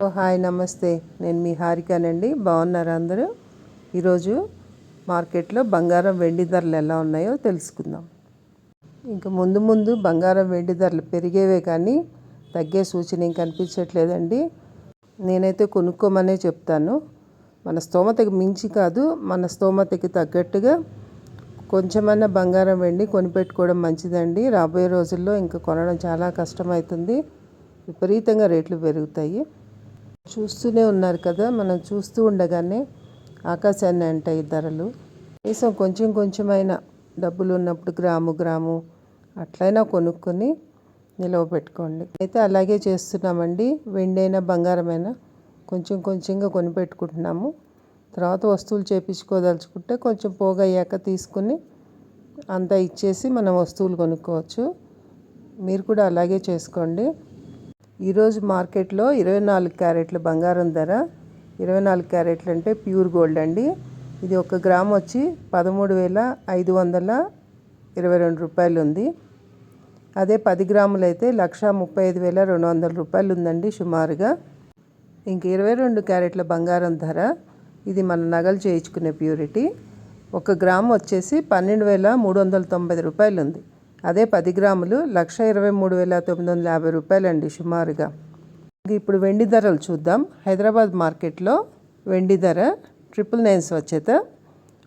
ఓ hi నమస్తే. నేను మీ హారికానండి. బాగున్నారా అందరూ? ఈరోజు మార్కెట్లో బంగారం వెండి ధరలు ఎలా ఉన్నాయో తెలుసుకుందాం. ఇంకా ముందు ముందు బంగారం వెండి ధరలు పెరిగేవే కానీ తగ్గే సూచన ఏం కనిపించట్లేదండి. నేనైతే కొనుక్కోమనే చెప్తాను. మన స్తోమతకి మించి కాదు మన స్తోమతకి తగ్గట్టుగా కొంచెమైనా బంగారం వెండి కొనిపెట్టుకోవడం మంచిదండి. రాబోయే రోజుల్లో ఇంకా కొనడం చాలా కష్టమవుతుంది. విపరీతంగా రేట్లు పెరుగుతాయి. చూస్తూనే ఉన్నారు కదా మనం చూస్తూ ఉండగానే ఆకాశాన్ని అంటాయి ధరలు. కనీసం కొంచెం కొంచెమైనా డబ్బులు ఉన్నప్పుడు గ్రాము గ్రాము అట్లయినా కొనుక్కొని నిలవ పెట్టుకోండి. అయితే అలాగే చేస్తున్నామండి. వెండైనా బంగారమైనా కొంచెం కొంచెంగా కొనిపెట్టుకుంటున్నాము తర్వాత వస్తువులు చేపించుకోదలుచుకుంటే కొంచెం పోగయ్యాక తీసుకుని అంతా ఇచ్చేసి మనం వస్తువులు కొనుక్కోవచ్చు. మీరు కూడా అలాగే చేసుకోండి. ఈరోజు మార్కెట్లో ఇరవై నాలుగు క్యారెట్ల బంగారం ధర. ఇరవై నాలుగు క్యారెట్లు అంటే ప్యూర్ గోల్డ్ అండి. ఇది ఒక గ్రామ్ వచ్చి పదమూడు వేల ఐదు వందల ఇరవై రెండు రూపాయలు ఉంది. అదే పది గ్రాములు అయితే లక్ష ముప్పై ఐదు వేల రెండు వందల రూపాయలు ఉందండి సుమారుగా. ఇంక ఇరవై రెండు క్యారెట్ల బంగారం ధర. ఇది మన నగలు చేయించుకునే ప్యూరిటీ. ఒక గ్రామ్ వచ్చేసి పన్నెండు వేల మూడు వందల తొంభై రూపాయలు ఉంది. అదే పది గ్రాములు లక్ష ఇరవై మూడు వేల తొమ్మిది వందల యాభై రూపాయలు అండి సుమారుగా ఇప్పుడు వెండి ధరలు చూద్దాం. హైదరాబాద్ మార్కెట్లో వెండి ధర ట్రిపుల్ నైన్స్ వచ్చేత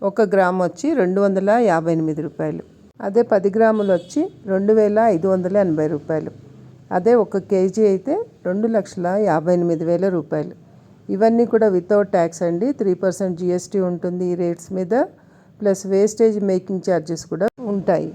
ఒక గ్రామ్ వచ్చి రెండు వందల యాభై ఎనిమిది రూపాయలు. అదే పది గ్రాములు వచ్చి రెండు వేల ఐదు వందల ఎనభై రూపాయలు. అదే ఒక కేజీ అయితే రెండు లక్షల యాభై ఎనిమిది వేల రూపాయలు. ఇవన్నీ కూడా వితౌట్ ట్యాక్స్ అండి. త్రీ పర్సెంట్ జిఎస్టీ ఉంటుంది ఈ రేట్స్ మీద. ప్లస్ వేస్టేజ్ మేకింగ్ ఛార్జెస్ కూడా ఉంటాయి.